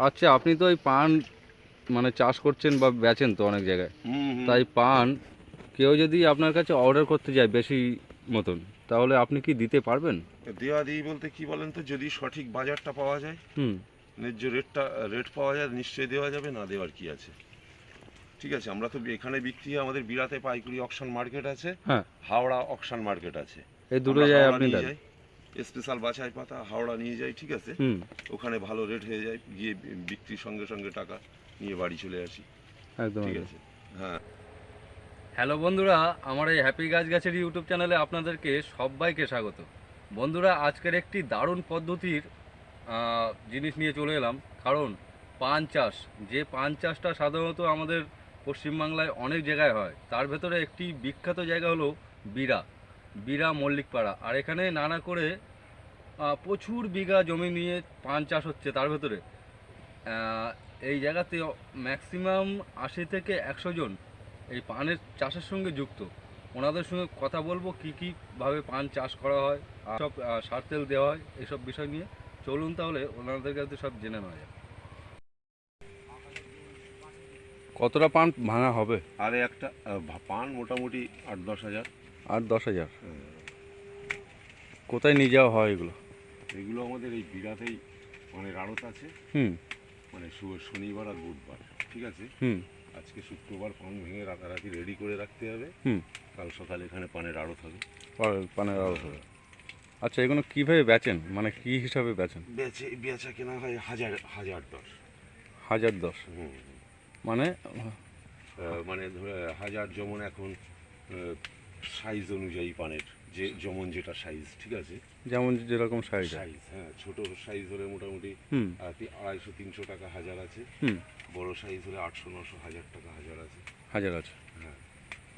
আচ্ছা আপনি তো ওই পান মানে চাষ করছেন বা বেচেন তো অনেক জায়গায়। তাই পান কেউ যদি আপনার কাছে অর্ডার করতে যায় বেশি মতন তাহলে আপনি কি দিতে পারবেন? দেওয়া দিই বলতে কি বলেন তো যদি সঠিক বাজারটা পাওয়া যায় হুম। ন্যায্য রেটটা রেট পাওয়া যায় নিশ্চয়ই দেওয়া যাবে না দেওয়ার কি আছে? ঠিক আছে আমরা তো এখানে বিক্রি আমাদের বিরাতে পাইকারি অকশন মার্কেট আছে হ্যাঁ। হাওড়া অকশন মার্কেট আছে। এই দুটো জায়গায় আপনি যাই। স্পেশাল বাছাই পাতা হাওড়া নিয়ে যাই ঠিক আছে? ওখানে ভালো রেট হয়ে যায় গিয়ে বিক্রির সঙ্গে সঙ্গে টাকা নিয়ে বাড়ি চলে আসি। একদম ঠিক আছে? হ্যাঁ। হ্যালো বন্ধুরা আমার এই হ্যাপি গাছ গাছের ইউটিউব চ্যানেলে আপনাদেরকে সবাইকে স্বাগত। বন্ধুরা আজকের একটি দারুণ পদ্ধতির আহ, জিনিস নিয়ে চলে এলাম। কারণ পান চাষ যে পান চাষটা সাধারণত আমাদের পশ্চিমবাংলায় অনেক জায়গায় হয় তার ভেতরে একটি বিখ্যাত জায়গা হলো বিরা বিরা মল্লিকপাড়া। আর এখানে নানা করে প্রচুর বিঘা জমি নিয়ে পান চাষ হচ্ছে তার ভেতরে। এই জায়গাতে ম্যাক্সিমাম আশি থেকে একশো জন এই পানের চাষের সঙ্গে যুক্ত। ওনাদের সঙ্গে কথা বলব, কী কীভাবে পান চাষ করা হয়, আর সব সার তেল দেওয়া হয়, এসব বিষয় নিয়ে। চলুন তাহলে, ওনাদের কাছে সব জেনে নেওয়া যায় কতটা পান ভাঙা হবে? আরে একটা পান মোটামুটি আট দশ হাজার। আট দশ হাজার। কোথায় নিয়ে যাওয়া হয় এগুলো? এগুলো আমাদের এই বিরাতেই মানে আড়ত আছে। হুম। মানে শনিবার আর বুধবার ঠিক আছে? হুম। আজকে শুক্রবার পান ভেঙে রাতারাতি রেডি করে রাখতে হবে। হুম। কাল সকালে এখানে পানের আড়ত হবে। পানের আড়ত হবে। আচ্ছা এগুলো কীভাবে বেচেন? মানে কী হিসাবে বেচেন? বেচে বেচা কেনা হয় হাজার হাজার দশ। হাজার দশ। হুম। মানে? মানে ধরে হাজার যেমন এখন সাইজ অনুযায়ী পানের যে যেমন যেটা সাইজ ঠিক আছে? যেমন যেরকম সাইজ সাইজ হ্যাঁ ছোট সাইজ হলে মোটামুটি আড়াইশো তিনশো টাকা হাজার আছে। হুম। বড় সাইজ হলে আটশো নশো হাজার টাকা হাজার আছে। হাজার আছে। হ্যাঁ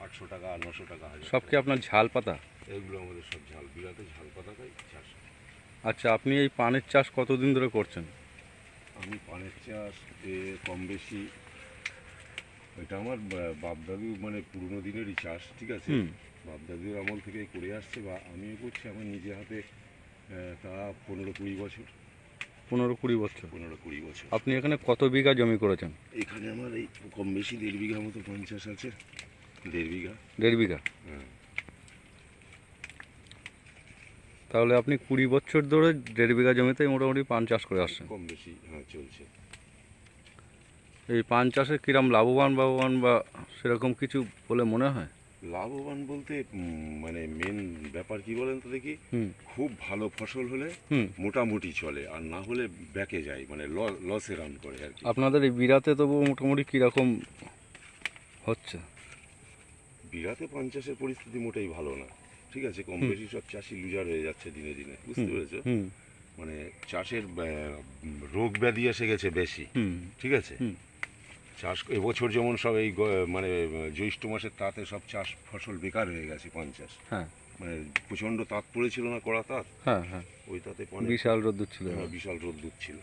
আটশো টাকা আর নশো টাকা হাজার সব কি আপনার ঝাল পাতা? এগুলো আমাদের সব ঝাল বিরাতে ঝাল পাতাটাই চাষ। আচ্ছা আপনি এই পানের চাষ কতদিন ধরে করছেন? আমি পানের চাষ কম বেশি এটা আমার বাপদাদু মানে পুরনো দিনেরই চাষ ঠিক আছে? বাপদাদুর আমল থেকে করে আসছে বা আমিও করছি আমার নিজে হাতে তা পনেরো কুড়ি বছর। পনেরো কুড়ি বছর? পনেরো কুড়ি বছর। আপনি এখানে কত বিঘা জমি করেছেন? এখানে আমার এই কম বেশি দেড় বিঘা মতো পঞ্চাশ আছে দেড় বিঘা। দেড় বিঘা? হ্যাঁ। তাহলে আপনি কুড়ি বছর ধরে দেড় বিঘা জমিতে মোটামুটি পান চাষ করে আসছেন। কম বেশি হ্যাঁ চলছে। এই পান চাষে কিরম লাভবান লাভবান বা সেরকম কিছু বলে মনে হয়? লাভবান বলতে মানে মেন ব্যাপার কি বলেন তো দেখি? খুব ভালো ফসল হলে মোটামুটি চলে আর না হলে ব্যাকে যায় মানে লসে রান করে আর কি। আপনাদের এই বিরাতে তবু মোটামুটি কীরকম হচ্ছে? বিরাতে পঞ্চাশের পরিস্থিতি মোটেই ভালো না। ঠিক আছে কম বেশি সব চাষি লুজার হয়ে যাচ্ছে দিনে দিনে বুঝতে। পেরেছ? মানে চাষের রোগ ব্যাধি এসে গেছে বেশি। ঠিক আছে। চাষ এবছর যেমন সব এই মানে জ্যৈষ্ঠ মাসের তাতে সব চাষ ফসল বেকার হয়ে গেছে পঞ্চাশ হ্যাঁ। মানে প্রচণ্ড তাঁত পড়েছিল না কড়া তাঁত হ্যাঁ হ্যাঁ। ওই তাতে বিশাল রোদ্দুর ছিল। হ্যাঁ, বিশাল রোদ্দুর ছিল।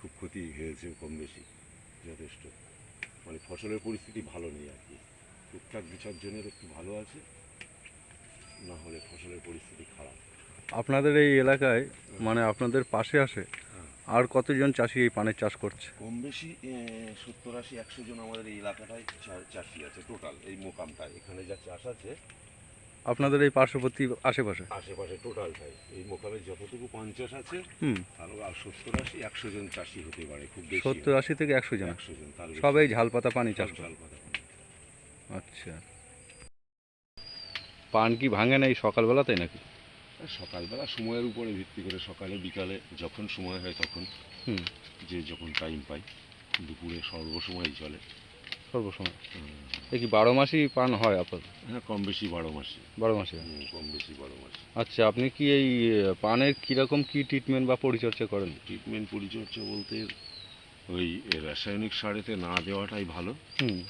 খুব ক্ষতি হয়েছে কম বেশি যথেষ্ট। মানে ফসলের পরিস্থিতি ভালো নেই আর কি। টুকটাক দু চারজনের একটু ভালো আছে না হলে ফসলের পরিস্থিতি খারাপ। আপনাদের এই এলাকায় মানে আপনাদের পাশে আসে। আর কতজন চাষি এই পানের চাষ করছে? কম বেশি সত্তর আশি একশো জন আমাদের এই এলাকাটায় চা- চাষি আছে টোটাল এই মোকামটায়। এখানে যা চাষ আছে আপনাদের এই পার্শ্ববর্তী আশেপাশে? আশেপাশে টোটাল টোটালটাই এই মোকামে যতটুকু পঞ্চাশ আছে হুম। তার আর সত্তর আশি একশো জন চাষি হতে পারে খুব বেশি। সত্তর আশি থেকে একশো জন? একশো জন সবাই ঝাল পাতা পানি চাষ করে? ঝাল পাতা আচ্ছা। পান কি ভাঙে না এই সকালবেলাতেই নাকি? সকালবেলা সময়ের উপরে ভিত্তি করে সকালে বিকালে যখন সময় হয় তখন যে যখন টাইম পাই দুপুরে সর্বসময় চলে। সর্বসময়? কি বারো মাসই পান হয় আপনার হ্যাঁ কম বেশি বারো মাসে বারো মাসে কম বেশি বারো মাসে আচ্ছা আপনি কি এই পানের কীরকম কি ট্রিটমেন্ট বা পরিচর্যা করেন? ট্রিটমেন্ট পরিচর্যা বলতে ওই রাসায়নিক সারেতে না দেওয়াটাই ভালো।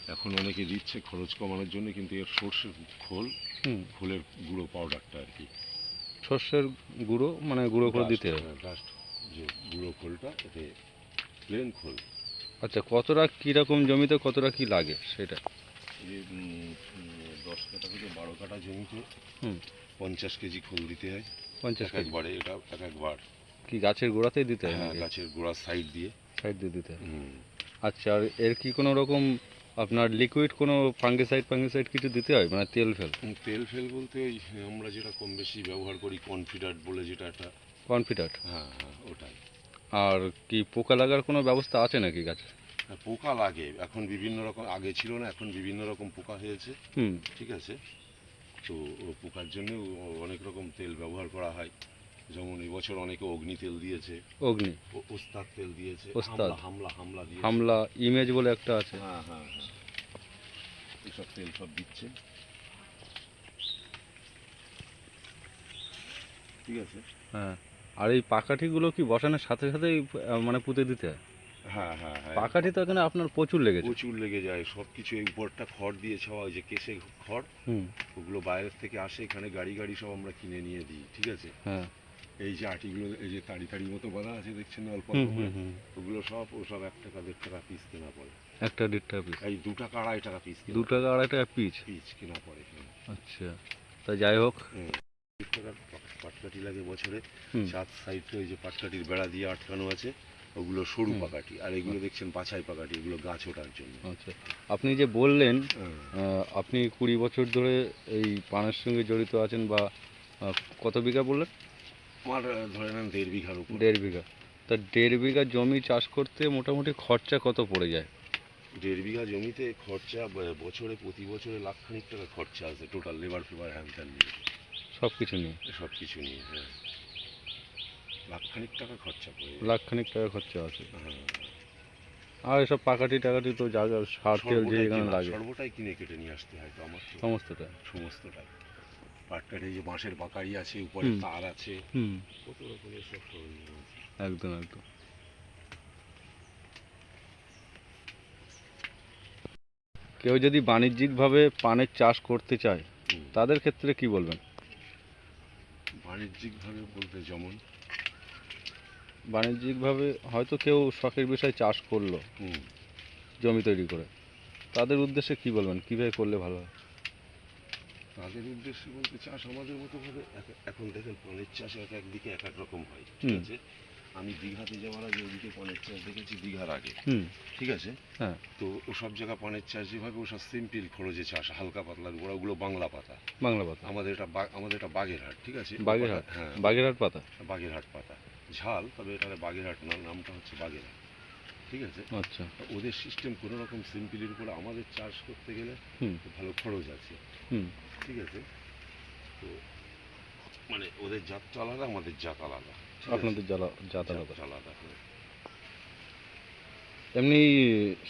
এখন অনেকে দিচ্ছে খরচ কমানোর জন্য কিন্তু এর সর্ষের খোল হুম। খোলের গুঁড়ো পাউডারটা আর কি। শস্যের গুঁড়ো মানে গুঁড়ো করে দিতে হবে। ডাস্ট যে গুঁড়ো খোলটা এতে প্লেন খোল। আচ্ছা কতটা কীরকম জমিতে কতটা কি লাগে সেটা? উম, দশ কাঠা থেকে বারো কাঠা জমিতে হুম। পঞ্চাশ কেজি খোল দিতে হয়। পঞ্চাশ কেজি? একবারে এটা এক একবার কি গাছের গোড়াতেই দিতে হয় হ্যাঁ গাছের গোড়ার সাইড দিয়ে। সাইড দিয়ে দিতে হয়। হুম। আচ্ছা আর এর কি কোনো রকম আপনার লিকুইড কোনো ফাঙ্গিসাইড ফাঙ্গিসাইড কিছু দিতে হয়? মানে তেল ফেল? তেল ফেল বলতে ওই আমরা যেটা কম বেশি ব্যবহার করি কনফিডার্ট বলে যেটা একটা। কনফিডার্ট হ্যাঁ হ্যাঁ ওটাই। আর কি পোকা লাগার কোনো ব্যবস্থা আছে নাকি গাছে? হ্যাঁ, পোকা লাগে। এখন বিভিন্ন রকম আগে ছিল না এখন বিভিন্ন রকম পোকা হয়েছে। হুম। ঠিক আছে? তো পোকার জন্য অনেক রকম তেল ব্যবহার করা হয়। যেমন এবছর অনেকে অগ্নি তেল দিয়েছে। অগ্নি। ওস্তাদ তেল দিয়েছে। ওস্তাদ। হামলা হামলা দিয়েছে। হামলা ইমেজ বলে একটা আছে। হ্যাঁ হ্যাঁ হ্যাঁ। এসব তেল সব দিচ্ছে। ঠিক আছে। হ্যাঁ। আর এই পাকাঠিগুলো কি বসানোর সাথে সাথেই আহ, মানে পুঁতে দিতে হয়? হ্যাঁ হ্যাঁ হ্যাঁ। পাকাঠি তো এখানে আপনার প্রচুর লেগেছে। প্রচুর লেগে যায়। সব কিছু এই উপরটা খড় দিয়ে ছাওয়া যে কেসে খড় হুম। ওগুলো বাইরের থেকে আসে এখানে গাড়ি গাড়ি সব আমরা কিনে নিয়ে দিই। ঠিক আছে? হ্যাঁ। এই যে আটিগুলো এই যে তাড়ি তাড়ি মতো বাঁধা আছে দেখছেন অল্প ওগুলো সব ও সব এক টাকা দেড় টাকা পিস কেনা পড়ে। একটা দেড় টাকা পিস এই দু টাকা আড়াই টাকা পিস দু টাকা আড়াই টাকা পিস পিস কেনা পড়ে। আচ্ছা তা যাই হোক। পাটকাঠি লাগে বছরে। চার সাইডে ওই যে পাটকাঠির বেড়া দিয়ে আটকানো আছে ওগুলো সরু। পাকাঠি। আর এগুলো দেখছেন পাছাই পাকাঠি এগুলো গাছ ওঠার জন্য। আচ্ছা আপনি যে বললেন। আপনি কুড়ি বছর ধরে এই পানের সঙ্গে জড়িত আছেন বা কত বিঘা বললেন? আমার ধরে নেন দেড় বিঘার উপর। দেড় বিঘা। তা দেড় বিঘা জমি চাষ করতে মোটামুটি খরচা কত পড়ে যায়? দেড় বিঘা জমিতে খরচা বছরে প্রতি বছরে লাখ খানিক টাকা খরচা আছে টোটাল লেবার ফেবার হ্যান ত্যান নিয়ে। সব কিছু নিয়ে? সব কিছু নিয়ে হ্যাঁ। লাখ খানিক টাকা খরচা পড়ে যায়। লাখ খানিক টাকা খরচা আছে। হ্যাঁ। আর এসব পাকাটি টাকাটি তো জায়গা সার তেল যে এখানে লাগে। সর্বটাই কিনে কেটে নিয়ে আসতে হয় তো আমার সমস্তটা? সমস্তটাই। পাটকাঠি যে বাঁশের বাকারি আছে উপরে তার আছে কত রকমের সব সরঞ্জাম আছে একদম একদম। কেউ যদি বাণিজ্যিকভাবে পানের চাষ করতে চায়। তাদের ক্ষেত্রে কি বলবেন? বাণিজ্যিকভাবে বলতে যেমন? বাণিজ্যিকভাবে হয়তো কেউ শখের বিষয়ে চাষ করল হুম, জমি তৈরি করে। তাদের উদ্দেশ্যে কি বলবেন? কীভাবে করলে ভালো হয়? তাদের উদ্দেশ্যে বলতে চাষ আমাদের মতো ভাবে এখন দেখেন পানের চাষ এক একদিকে এক এক রকম হয় ঠিক আছে? আমি দীঘাতে যাওয়ার আগে ওদিকে পানের চাষ দেখেছি দীঘার আগে ঠিক আছে? হ্যাঁ। তো ও সব জায়গা পানের চাষ যেভাবে ওসব সিম্পল খরচে চাষ হালকা পাতলা গোড়া ওগুলো বাংলা পাতা। বাংলা পাতা। আমাদের এটা আমাদের এটা বাগেরহাট ঠিক আছে? বাগেরহাট? হ্যাঁ। বাগেরহাট পাতা? বাগেরহাট পাতা। ঝাল তবে এটা বাগেরহাট না নামটা হচ্ছে বাগেরহাট ঠিক আছে? আচ্ছা। ওদের সিস্টেম কোনো রকম সিম্পলের উপরে আমাদের চাষ করতে গেলে ভালো খরচ আছে। ঠিক আছে? তো মানে ওদের জাতটা আলাদা আমাদের জাত আলাদা আপনাদের জ্বালা জাত আলাদা আলাদা। এমনি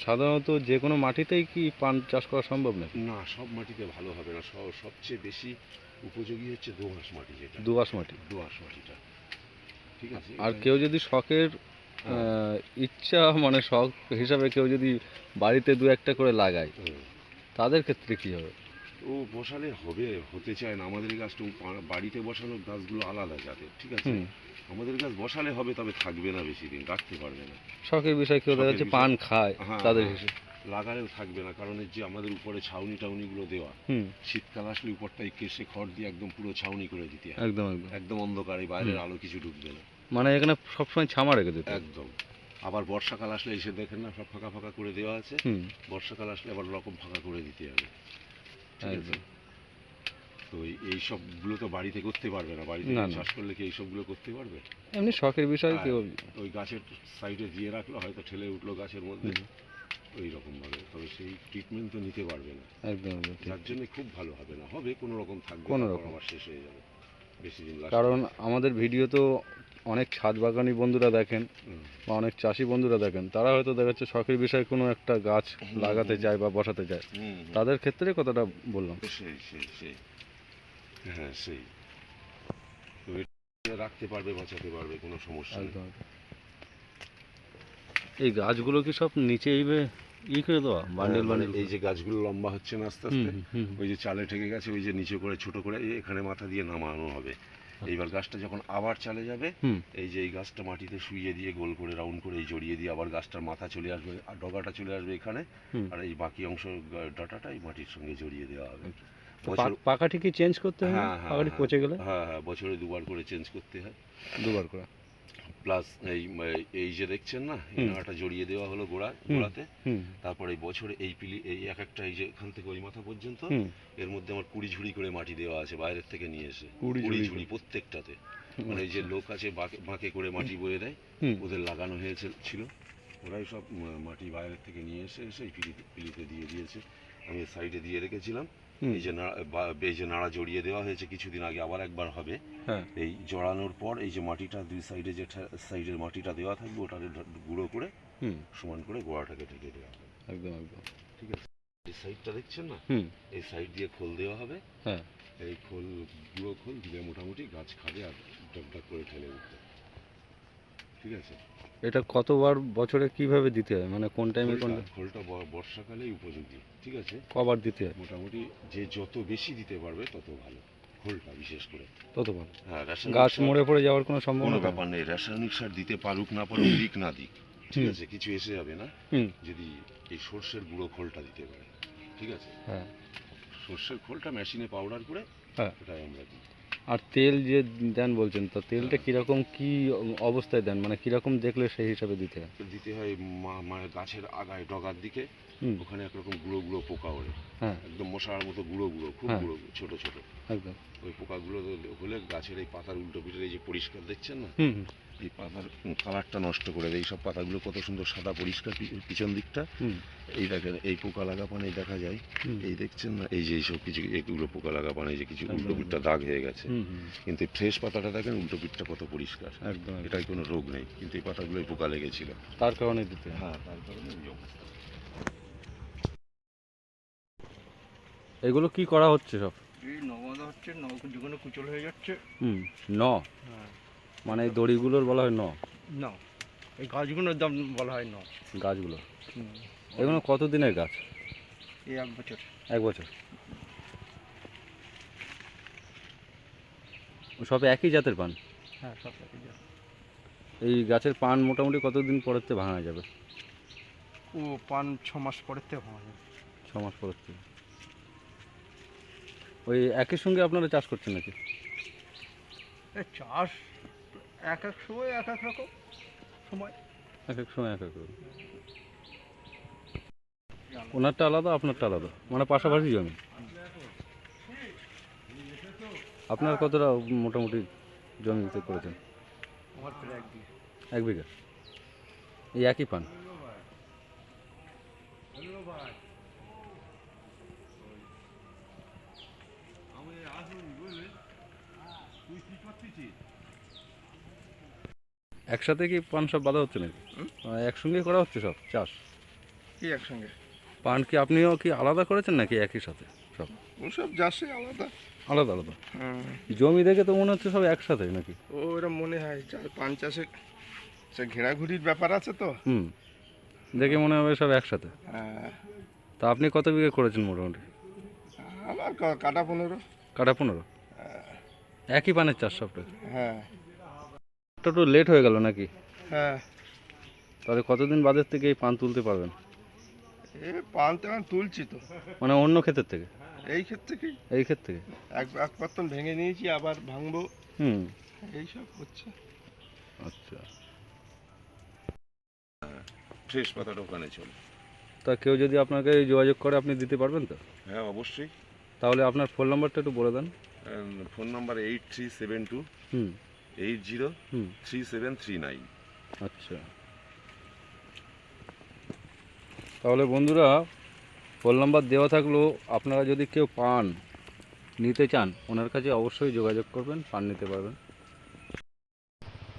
সাধারণত যে কোনো মাটিতেই কি পান চাষ করা সম্ভব নাকি? না সব মাটিতে ভালো হবে না। সব সবচেয়ে বেশি উপযোগী হচ্ছে দোআঁশ মাটি যেটা। দোআঁশ মাটি? দোআঁশ মাটিটা। ঠিক আছে? আর কেউ যদি শখের হ্যাঁ, ইচ্ছা মানে শখ হিসাবে কেউ যদি বাড়িতে দু একটা করে লাগায় তাদের ক্ষেত্রে কি হবে? ও বসালে হবে হতে চায় না। আমাদের গাছটা বাড়িতে বসানোর গাছগুলো আলাদা জাতের ঠিক আছে? আমাদের গাছ বসালে হবে তবে থাকবে না বেশি দিন রাখতে পারবে না। শখের বিষয় কেউ দেখা যাচ্ছে পান খায় হ্যাঁ, তাদের হ্যাঁ। লাগালেও থাকবে না কারণ যে আমাদের উপরে ছাউনি টাউনিগুলো দেওয়া শীতকাল আসলে উপরটাই কেসে খড় দিয়ে একদম পুরো ছাউনি করে দিতে হয়। একদম একদম। অন্ধকার এই বাইরের আলো কিছু ঢুকবে না। মানে এখানে সবসময় ছামা রেখে দিতে একদম। আবার বর্ষাকাল আসলে এসে দেখেন না সব ফাঁকা ফাঁকা করে দেওয়া আছে। বর্ষাকাল আসলে আবার রকম ফাঁকা করে দিতে হবে। তো এই- সবগুলো তো বাড়িতে করতে পারবে না। বাড়িতে চাষ করলে কি এই সবগুলো করতে পারবে? এমনি শখের বিষয় হ্যাঁ। কেউ ওই গাছের সাইডে দিয়ে রাখল হয়তো ঠেলে উঠল গাছের মধ্যে। ওই রকম ভাবে তবে সেই ট্রিটমেন্ট তো নিতে পারবে না। একদম যার জন্য খুব ভালো হবে না। হবে কোনো রকম থাকবে কোনো রকম। শেষ হয়ে যাবে। বেশি দিন কারণ আমাদের ভিডিও তো অনেক ছাদ বাগানি বন্ধুরা দেখেন বা অনেক চাষি বন্ধুরা দেখেন তারা হয়তো দেখা যাচ্ছে শখের বিষয়ে কোনো একটা গাছ লাগাতে যায় বা বসাতে যায়। তাদের ক্ষেত্রে কথাটা বললাম। সেই সেই সেই হ্যাঁ সেই। রাখতে পারবে বাঁচাতে পারবে কোনো সমস্যা নেই। এই গাছগুলো কি সব নিচে এইভাবে ই করে দেওয়া? বান্ডেল হ্যাঁ, মানে বান্ডেল এই যে গাছগুলো লম্বা হচ্ছে না আস্তে আস্তে ওই যে চালে ঠেকে গেছে ওই যে নিচে করে ছোট করে এখানে মাথা দিয়ে নামানো হবে। এইবার গাছটা যখন আবার চালে যাবে এই যে এই গাছটা মাটিতে শুইয়ে দিয়ে গোল করে রাউন্ড করে এই জড়িয়ে দিয়ে আবার গাছটার মাথা চলে আসবে আর ডগাটা চলে আসবে এখানে আর এই বাকি অংশ ডাটাটা এই মাটির সঙ্গে জড়িয়ে দেওয়া হবে। তো পাকাটি কি চেঞ্জ করতে হয়? হ্যাঁ হ্যাঁ পাকাটি হ্যাঁ। পচে গেলে? হ্যাঁ হ্যাঁ বছরে দুবার করে চেঞ্জ করতে হয়। দুবার করে। প্লাস এই এই যে দেখছেন না। নাড়াটা জড়িয়ে দেওয়া হলো গোড়া গোড়াতে। তারপরে এই বছরে এই পিলি এই এক একটা এই যে এখান থেকে ওই মাথা পর্যন্ত এর মধ্যে আমার কুড়ি ঝুড়ি করে মাটি দেওয়া আছে বাইরের থেকে নিয়ে এসে। কুড়ি ঝুড়ি প্রত্যেকটাতে। মানে এই যে লোক আছে বাঁকে করে মাটি বয়ে দেয় ওদের লাগানো হয়েছে ছিল। ওরাই সব মাটি বাইরের থেকে নিয়ে এসে এসে এই পিলিতে পিলিতে দিয়ে দিয়েছে। আমি সাইডে দিয়ে রেখেছিলাম। এই যে নাড়া এই যে নাড়া জড়িয়ে দেওয়া হয়েছে কিছুদিন আগে আবার একবার হবে। হ্যাঁ। এই জড়ানোর পর এই যে মাটিটা দুই সাইডে যে সাইডের মাটিটা দেওয়া থাকবে ওটাকে গুঁড়ো করে হুম। সমান করে গোড়াটাকে ঢেকে দেওয়া হবে। একদম একদম। ঠিক আছে? এই সাইডটা দেখছেন না? হুম। এই সাইড দিয়ে খোল দেওয়া হবে। হ্যাঁ। এই খোল গুঁড়ো খোল দিলে মোটামুটি গাছ খাবে আর ডকডক করে ঠেলে উঠবে। ঠিক আছে? এটা কতবার বছরে কীভাবে দিতে হয়? মানে কোন টাইমে কোন খোলটা- বর্ষাকালেই উপযোগী ঠিক আছে? কবার দিতে হয়? মোটামুটি যে যত বেশি দিতে পারবে তত ভালো খোলটা বিশেষ করে। তত ভালো। হ্যাঁ রাসায়নিক গাছ মরে পড়ে যাওয়ার কোনো সম্ভাবনা ব্যাপার নেই রাসায়নিক সার দিতে পারুক না পারুক দিক না দিক ঠিক আছে? কিছু এসে যাবে না। হুম। যদি এই সর্ষের গুঁড়ো খোলটা দিতে পারে ঠিক আছে? হ্যাঁ। সর্ষের খোলটা মেশিনে পাউডার করে হ্যাঁ। ওটাই আমরা দিই। আর তেল যে দেন বলছেন তো তেলটা কীরকম কি অবস্থায় দেন? মানে কীরকম দেখলে সেই হিসাবে দিতে হয়? দিতে হয় মানে গাছের আগায় ডগার দিকে। ওখানে একরকম গুঁড়ো গুঁড়ো পোকা ওড়ে। হ্যাঁ। একদম মশার মতো গুঁড়ো গুঁড়ো খুব হ্যাঁ। গুঁড়ো ছোট ছোট। একদম। ওই পোকাগুলো হলে গাছের এই পাতার উল্টো পিঠের এই যে পরিষ্কার দেখছেন না? হুম হুম, এই পাতার কালারটা নষ্ট করে দেয়। এই সব পাতাগুলো কত সুন্দর সাদা পরিষ্কার পিছন দিকটা। হুম। এই দেখেন এই পোকা লাগা পানে দেখা যায়। হুম, এই দেখছেন না? এই যে এইসব কিছু এগুলো পোকা লাগা পানে যে কিছু উল্টো পিঠটা দাগ হয়ে গেছে। কিন্তু ফ্রেশ পাতাটা দেখেন উল্টো পিঠটা কত পরিষ্কার। একদম। এটাই কোনো রোগ নেই। কিন্তু এই পাতাগুলোই পোকা লেগেছিল। তার কারণে দিতে হ্যাঁ। তার কারণে এই অবস্থা। এগুলো কি করা হচ্ছে সব? এই নবাদা হচ্ছে নৌকো যেগুলো কুচল হয়ে যাচ্ছে হুম ন। হ্যাঁ। মানে এই দড়িগুলোর বলা হয় ন? না। এই গাছগুলোর দাম বলা হয় না। গাছগুলো এগুলো কত দিনের গাছ? এই এক বছর। এক বছর। সব একই জাতের পান? হ্যাঁ সব একই জাত। এই গাছের পান মোটামুটি কতদিন পরের থেকে ভাঙা যাবে? ও পান ছ মাস পরের থেকে যাবে। ছ মাস থেকে ওই একই সঙ্গে আপনারা চাষ করছেন নাকি? এই চাষ এক এক সময় এক এক রকম সময়। এক এক সময় এক এক রকম। ওনারটা আলাদা আপনারটা আলাদা? মানে পাশাপাশি জমি আপনার কতটা মোটামুটি জমিতে করেছেন? এক এক বিঘা? এই একই পান? একসাথে কি পান সব বাঁধা হচ্ছে নাকি? মানে একসঙ্গে করা হচ্ছে সব চাষ? কি একসঙ্গে? পান কি আপনিও কি আলাদা করেছেন নাকি একই সাথে সব? ওসব যাচ্ছে আলাদা। আলাদা আলাদা। হ্যাঁ জমি দেখে তো মনে হচ্ছে সব একসাথে নাকি? ও এরকম মনে হয় পান চাষে সে ঘেরাঘুরির ব্যাপার আছে তো। হুম। দেখে মনে হবে সব একসাথে। হ্যাঁ। তা আপনি কত বিঘে করেছেন মোটামুটি? আমার কাটা পনেরো। কাটা পনেরো? একই পানের চাষ সবটা হ্যাঁ। এটা একটু লেট হয়ে গেল নাকি? হ্যাঁ। তাহলে কতদিন বাদের থেকে এই পান তুলতে পারবেন? এ পান তো এখন তুলছি তো। মানে অন্য ক্ষেতের থেকে? এই ক্ষেত্রে থেকে এই ক্ষেত থেকে? এক এক পাত্তন ভেঙে নিয়েছি আবার ভাঙবো। হুম। এইসব হচ্ছে। আচ্ছা। ফ্রেশ পাতাটা ওখানে চলে। তা কেউ যদি আপনাকে যোগাযোগ করে আপনি দিতে পারবেন তো? হ্যাঁ অবশ্যই। তাহলে আপনার ফোন নাম্বারটা একটু বলে দেন। Phone number eight three seven two হুম। Eight zero three seven three nine. আচ্ছা। তাহলে বন্ধুরা ফোন নাম্বার দেওয়া থাকলেও আপনারা যদি কেউ পান নিতে চান ওনার কাছে অবশ্যই যোগাযোগ করবেন পান নিতে পারবেন।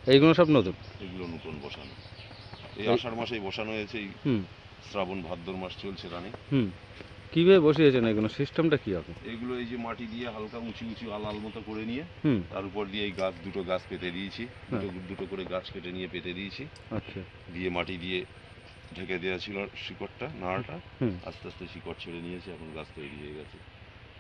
এইগুলো সব নতুন? এগুলো নতুন বসানো। এই আষাঢ় মাসেই বসানো হয়েছে এই হুম। শ্রাবণ ভাদ্র মাস চলছে রানী। হুম। কীভাবে বসিয়েছেন এগুলো? সিস্টেমটা কী আপনি এগুলো এই যে মাটি দিয়ে হালকা উঁচু উঁচু আলাল মতো করে নিয়ে হুম। তার উপর দিয়ে এই গাছ দুটো গাছ পেতে দিয়েছি। দুটো দুটো করে গাছ কেটে নিয়ে পেতে দিয়েছি। আচ্ছা। দিয়ে মাটি দিয়ে ঢেকে দেওয়া ছিল শিকড়টা নাড়াটা। আস্তে আস্তে শিকড় ছেড়ে নিয়েছে এখন গাছ তৈরি হয়ে গেছে।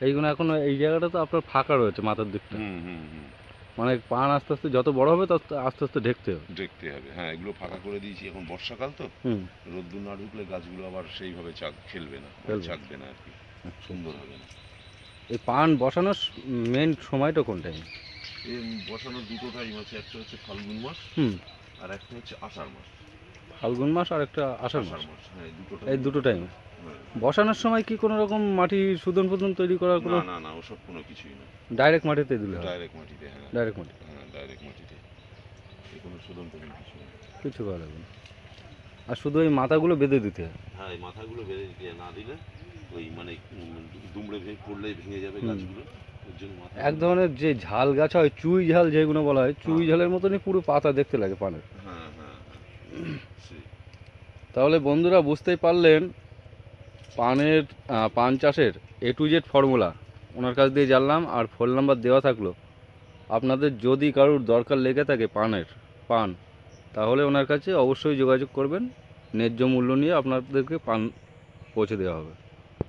এইগুলো এখন এই জায়গাটা তো আপনার ফাঁকা রয়েছে মাথার দিকটা। হুম হুম হুম। মানে পান আস্তে আস্তে যত বড় হবে তত আস্তে আস্তে ঢেকতে হবে। দেখতে হবে হ্যাঁ এগুলো ফাঁকা করে দিয়েছি। এখন বর্ষাকাল তো রোদ্দুর না ঢুকলে গাছগুলো আবার সেইভাবে চাক খেলবে না। চাকবে না আর কি সুন্দর হবে না। এই পান বসানোর মেন সময়টা কোন টাইম এই বসানোর দুটো টাইম আছে একটা হচ্ছে ফাল্গুন মাস হুম। আর একটা হচ্ছে আষাঢ় মাস। ফাল্গুন মাস আর একটা আষাঢ় মাস। হ্যাঁ দুটো এই দুটো টাইমে। বসানোর সময় কি কোনো রকম মাটি সুদন ফুদন তৈরি করার কোনো না না না ওসব কোনো কিছুই না। ডাইরেক্ট মাটিতে দিলে হয়? ডাইরেক্ট মাটিতে হ্যাঁ। ডাইরেক্ট মাটি হ্যাঁ ডাইরেক্ট মাটিতে। এই কোনো সুদন টুদন কিছু না। কিছু করা লাগবে না। আর শুধু ওই মাথাগুলো বেঁধে দিতে হয়? হ্যাঁ এই মাথাগুলো বেড়ে দিয়ে না দিলে ওই মানে দুমড়ে ভেঙে পড়লেই ভেঙে যাবে গাছগুলো। এক ধরনের যে ঝাল গাছ হয় চুই ঝাল যেগুলো বলা হয় চুই ঝালের মতনই পুরো পাতা দেখতে লাগে পানের। হ্যাঁ হ্যাঁ হ্যাঁ। তাহলে বন্ধুরা বুঝতেই পারলেন পানের পান চাষের এ টু জেড ফর্মুলা ওনার কাছ দিয়ে জানলাম আর ফোন নাম্বার দেওয়া থাকল। আপনাদের যদি কারুর দরকার লেগে থাকে পানের, পান, তাহলে ওনার কাছে অবশ্যই যোগাযোগ করবেন। ন্যায্য মূল্য নিয়ে আপনাদেরকে পান পৌঁছে দেওয়া হবে।